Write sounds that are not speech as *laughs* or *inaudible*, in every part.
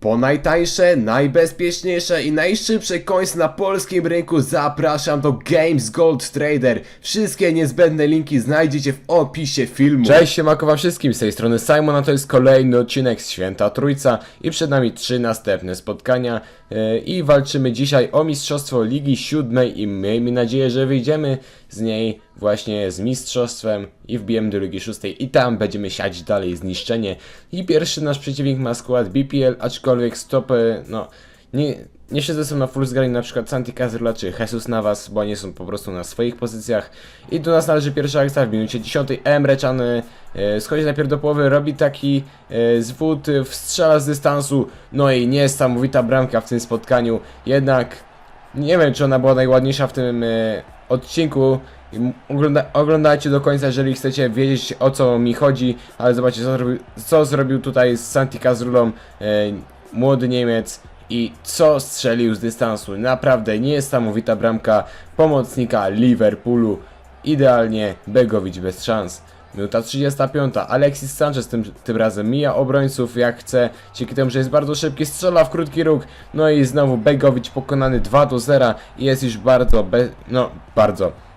Po najtańsze, najbezpieczniejsze i najszybsze coins na polskim rynku zapraszam do Games Gold Trader. Wszystkie niezbędne linki znajdziecie w opisie filmu. Cześć, siemanko wam wszystkim, z tej strony Simon, a to jest kolejny odcinek z Święta Trójca i przed nami trzy następne spotkania yy, i walczymy dzisiaj o Mistrzostwo Ligi Siódmej i miejmy nadzieję, że wyjdziemy z niej właśnie z mistrzostwem i wbijemy do Ligi Szóstej i tam będziemy siać dalej zniszczenie i pierwszy nasz przeciwnik ma skład BPL, aczkolwiek stopy, no, nie, nie siedzę są na full zgrani na przykład Santi Cazorla czy Jesus Navas, bo oni są po prostu na swoich pozycjach. I do nas należy pierwsza akcja w minucie 10. Emre Can e, schodzi najpierw do połowy, robi taki e, zwód, e, wstrzela z dystansu, no i niesamowita bramka w tym spotkaniu. Jednak nie wiem, czy ona była najładniejsza w tym e, odcinku. Ogląda, oglądajcie do końca, jeżeli chcecie wiedzieć o co mi chodzi, ale zobaczcie co zrobił, co zrobił tutaj z Santi Cazorlą e, młody Niemiec i co strzelił z dystansu. Naprawdę niesamowita bramka pomocnika Liverpoolu. Idealnie, Begowicz bez szans. Minuta 35. Alexis Sanchez tym, tym razem mija obrońców jak chce, dzięki temu, że jest bardzo szybki, strzela w krótki róg. No i znowu Begowicz pokonany 2 do 0 i jest już bardzo, no bardzo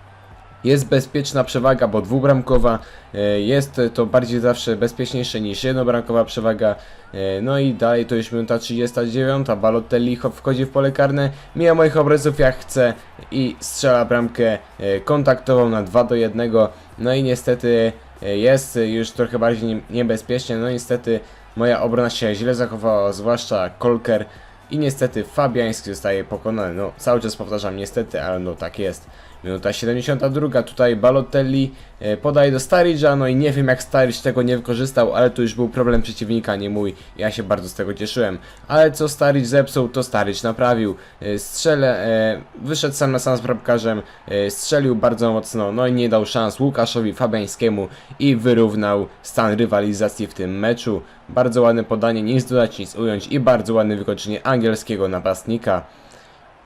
jest bezpieczna przewaga, bo dwubramkowa e, jest to bardziej zawsze bezpieczniejsze niż jednobramkowa przewaga. E, No i dalej to już minuta 39, Balotelli cho- wchodzi w pole karne, mija moich obrazów jak chce i strzela bramkę e, kontaktową na 2 do 1. No i niestety jest już trochę bardziej nie- niebezpiecznie, no niestety moja obrona się źle zachowała, zwłaszcza Kolker. I niestety Fabiański zostaje pokonany. No, cały czas powtarzam niestety, ale no tak jest. Minuta 72, tutaj Balotelli e, podaje do Starridge'a, no i nie wiem jak Starridge tego nie wykorzystał, ale to już był problem przeciwnika, nie mój. Ja się bardzo z tego cieszyłem. Ale co Starridge zepsuł, to Starridge naprawił. E, Strzelę, e, wyszedł sam na sam z bramkarzem, strzelił bardzo mocno, no i nie dał szans Łukaszowi Fabiańskiemu i wyrównał stan rywalizacji w tym meczu. Bardzo ładne podanie, nic dodać, nic ująć i bardzo ładne wykończenie angielskiego napastnika.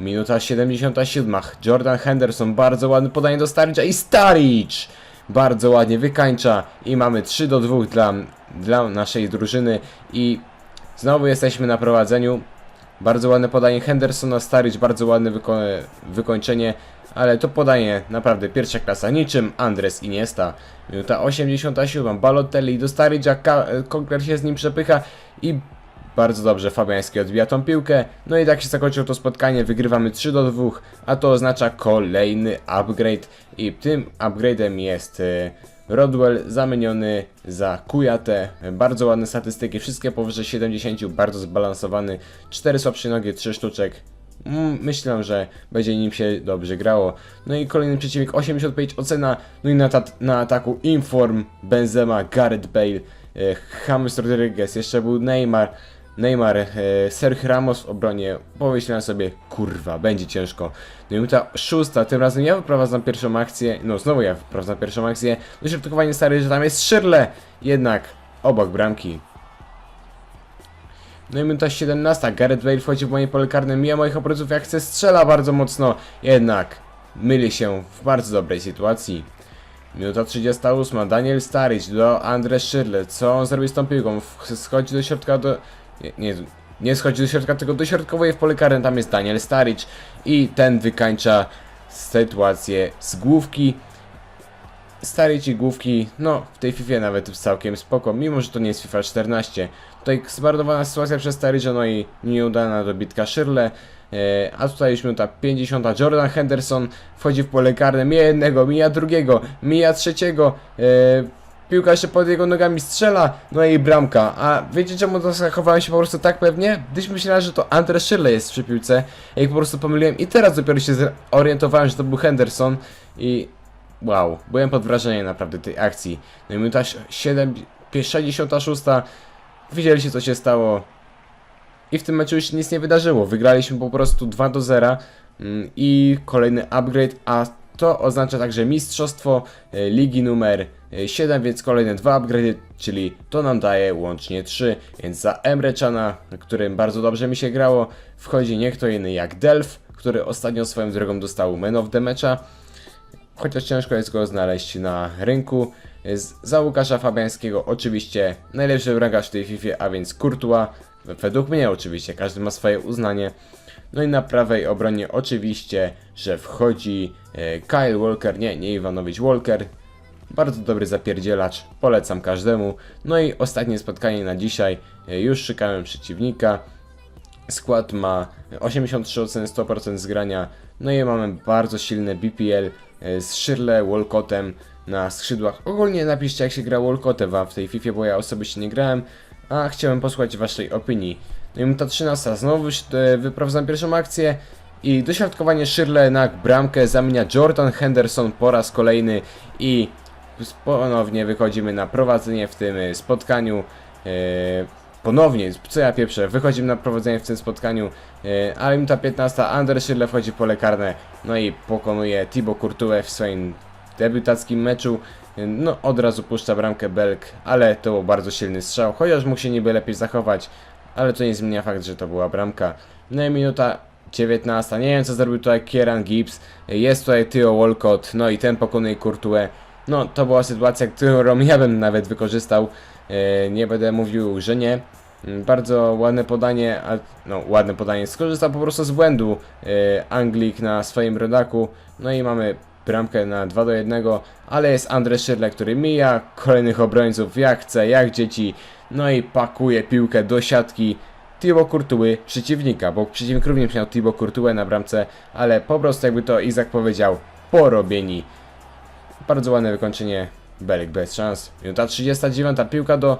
Minuta 77. Jordan Henderson, bardzo ładne podanie do Staricza i Staricz! Bardzo ładnie wykańcza i mamy 3 do 2 dla, dla naszej drużyny i znowu jesteśmy na prowadzeniu. Bardzo ładne podanie Hendersona, Staricz, bardzo ładne wyko wykończenie, ale to podanie naprawdę pierwsza klasa, niczym Andres Iniesta. Minuta 87. Balotelli do Staricza, Konkler się z nim przepycha i bardzo dobrze, Fabiański odbija tą piłkę. No i tak się zakończyło to spotkanie, wygrywamy 3 do 2, a to oznacza kolejny upgrade. I tym upgrade'em jest e, Rodwell zamieniony za Kujatę. Bardzo ładne statystyki, wszystkie powyżej 70, bardzo zbalansowany. 4 słabsze nogi, 3 sztuczek. Mm, Myślę, że będzie nim się dobrze grało. No i kolejny przeciwnik 85 ocena. No i na, na ataku Inform, Benzema, Gareth Bale, e, James Rodriguez, jeszcze był Neymar. Neymar, e, Sergio Ramos w obronie. Pomyślałem sobie, kurwa, będzie ciężko. No i minuta szósta, tym razem ja wyprowadzam pierwszą akcję. No znowu ja wyprowadzam pierwszą akcję. Dośrodkowanie stary, że tam jest Szyrle. Jednak obok bramki. No i minuta 17. Gareth Bale wchodzi w moje pole karne, mija moich obrońców jak chce, strzela bardzo mocno. Jednak myli się w bardzo dobrej sytuacji. Minuta 38. Daniel Staricz do Andres Schürrle. Co on zrobi z tą piłką? Schodzi do środka do... Nie, nie, schodzi do środka, tylko dośrodkowuje w pole karne. Tam jest Daniel Staricz i ten wykańcza sytuację z główki. Staricz i główki, no w tej FIFA nawet całkiem spoko, mimo że to nie jest FIFA 14. Tutaj zmarnowana sytuacja przez Staricza, no i nieudana dobitka Szyrle. E, a tutaj już minuta 50. Jordan Henderson wchodzi w pole karne, mija jednego, mija drugiego, mija trzeciego. Piłka jeszcze pod jego nogami strzela, no i bramka. A wiecie czemu zachowałem się po prostu tak pewnie? Gdyś myślałem, że to Andre Szyrle jest przy piłce. Ja ich po prostu pomyliłem i teraz dopiero się zorientowałem, że to był Henderson i Wow, byłem pod wrażeniem naprawdę tej akcji. No i minuta 7, 66. Widzieliście co się stało. I w tym meczu już nic nie wydarzyło. Wygraliśmy po prostu 2 do 0 mm, i kolejny upgrade, a to oznacza także mistrzostwo e, ligi numer e, 7, więc kolejne dwa upgrade, czyli to nam daje łącznie 3. Więc za Emre Cana, na którym bardzo dobrze mi się grało, wchodzi nie kto inny jak Delf, który ostatnio swoją drogą dostał Man of the Matcha chociaż ciężko jest go znaleźć na rynku. Z, za Łukasza Fabiańskiego oczywiście najlepszy bramkarz w tej FIFA, a więc Courtois, według mnie oczywiście, każdy ma swoje uznanie. No i na prawej obronie oczywiście, że wchodzi e, Kyle Walker, nie, nie Iwanowicz Walker. Bardzo dobry zapierdzielacz, polecam każdemu. No i ostatnie spotkanie na dzisiaj, e, już szukałem przeciwnika. Skład ma 83 oceny, 100% zgrania. No i mamy bardzo silne BPL z Shirley, Walcottem na skrzydłach. Ogólnie napiszcie jak się gra Walcottem wam w tej FIFA, bo ja osobiście nie grałem, a chciałem posłuchać waszej opinii. No i minuta 13, znowu e, wyprowadzam pierwszą akcję i dośrodkowanie Shirley na bramkę zamienia Jordan Henderson po raz kolejny i ponownie wychodzimy na prowadzenie w tym e, spotkaniu. E, ponownie, co ja pieprzę, wychodzimy na prowadzenie w tym spotkaniu, ale minuta 15, Ander Schürrle wchodzi w pole karne, no i pokonuje Thibaut Courtois w swoim debiutackim meczu. No, od razu puszcza bramkę Belk, ale to był bardzo silny strzał, chociaż mógł się niby lepiej zachować, ale to nie zmienia fakt, że to była bramka. No i minuta 19, nie wiem co zrobił tutaj Kieran Gibbs, jest tutaj Theo Walcott, no i ten pokonuje Courtois. No, to była sytuacja, którą *laughs* ja bym nawet wykorzystał. E, nie będę mówił, że nie. Mm, Bardzo ładne podanie, no ładne podanie, skorzystał po prostu z błędu e, Anglik na swoim rodaku. No i mamy bramkę na 2 do 1, ale jest Andre Schürrle, który mija kolejnych obrońców jak chce, jak dzieci. No i pakuje piłkę do siatki. Thibaut Courtois przeciwnika, bo przeciwnik również miał Thibaut Courtois na bramce, ale po prostu jakby to Izak powiedział, porobieni. Bardzo ładne wykończenie. Belek bez szans. Minuta 39. Piłka do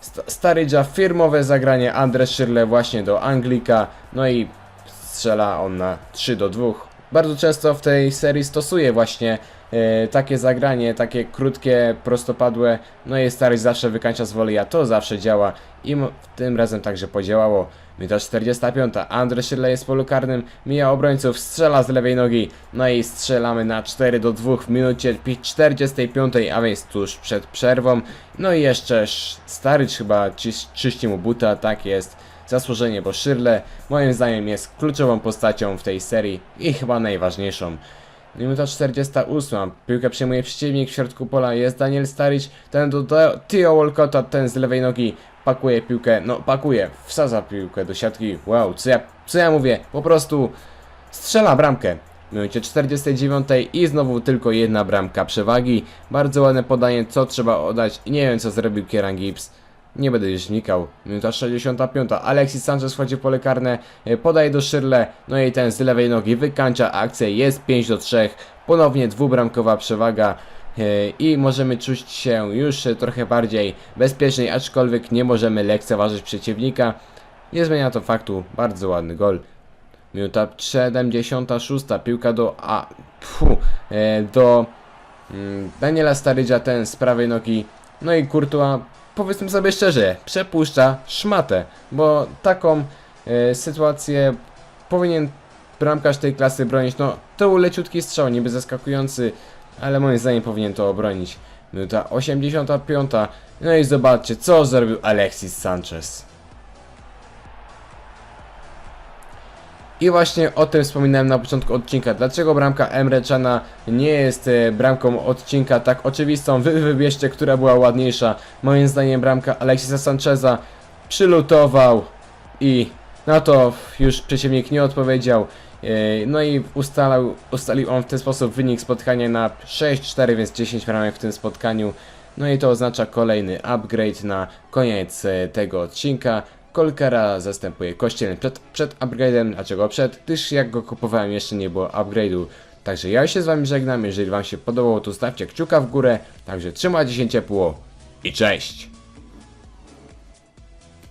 St Starydża. Firmowe zagranie. Andres Schürrle właśnie do Anglika. No i strzela on na 3 do 2. Bardzo często w tej serii stosuje właśnie e, takie zagranie, takie krótkie, prostopadłe. No i Starydż zawsze wykańcza z woli, a to zawsze działa. I tym razem także podziałało. Minuta 45. Andrzej Schürrle jest w polu karnym, mija obrońców, strzela z lewej nogi. No i strzelamy na 4 do 2 w minucie pi- 45, a więc tuż przed przerwą. No i jeszcze sz- Starycz chyba czyś- czyści mu buta, tak jest. Zasłużenie, bo Schürrle moim zdaniem jest kluczową postacią w tej serii i chyba najważniejszą. Minuta 48. Piłkę przejmuje przeciwnik w środku pola. Jest Daniel Staricz. Ten do, Theo Walcotta, ten z lewej nogi. Pakuje piłkę, no pakuje, wsadza piłkę do siatki. Wow, co ja, co ja mówię? Po prostu strzela bramkę. W minucie 49 i znowu tylko jedna bramka przewagi. Bardzo ładne podanie, co trzeba oddać. Nie wiem co zrobił Kieran Gibbs. Nie będę już wnikał. Minuta 65. Alexis Sanchez wchodzi pole karne, e, podaje do Szyrle, no i ten z lewej nogi wykańcza akcję, jest 5 do 3. Ponownie dwubramkowa przewaga e, i możemy czuć się już e, trochę bardziej bezpieczniej, aczkolwiek nie możemy lekceważyć przeciwnika. Nie zmienia to faktu, bardzo ładny gol. Minuta 76. Piłka do a, pfu, do mm, Daniela Starydża, ten z prawej nogi. No i Courtois, powiedzmy sobie szczerze, przepuszcza szmatę, bo taką e, sytuację powinien bramkarz tej klasy bronić. No, to był leciutki strzał, niby zaskakujący, ale moim zdaniem powinien to obronić. Minuta 85. No i zobaczcie, co zrobił Alexis Sanchez. I właśnie o tym wspominałem na początku odcinka. Dlaczego bramka Emre Cana nie jest e, bramką odcinka tak oczywistą? Wy wybierzcie, która była ładniejsza. Moim zdaniem bramka Alexisa Sancheza przylutował i na to już przeciwnik nie odpowiedział. E, No i ustalał, ustalił on w ten sposób wynik spotkania na 6-4, więc 10 bramek w tym spotkaniu. No i to oznacza kolejny upgrade na koniec e, tego odcinka. Kolkara zastępuje Kościelny przed, przed upgrade'em. Dlaczego przed? Gdyż jak go kupowałem jeszcze nie było upgrade'u. Także ja się z wami żegnam. Jeżeli wam się podobało to stawcie kciuka w górę. Także trzymajcie się ciepło i cześć!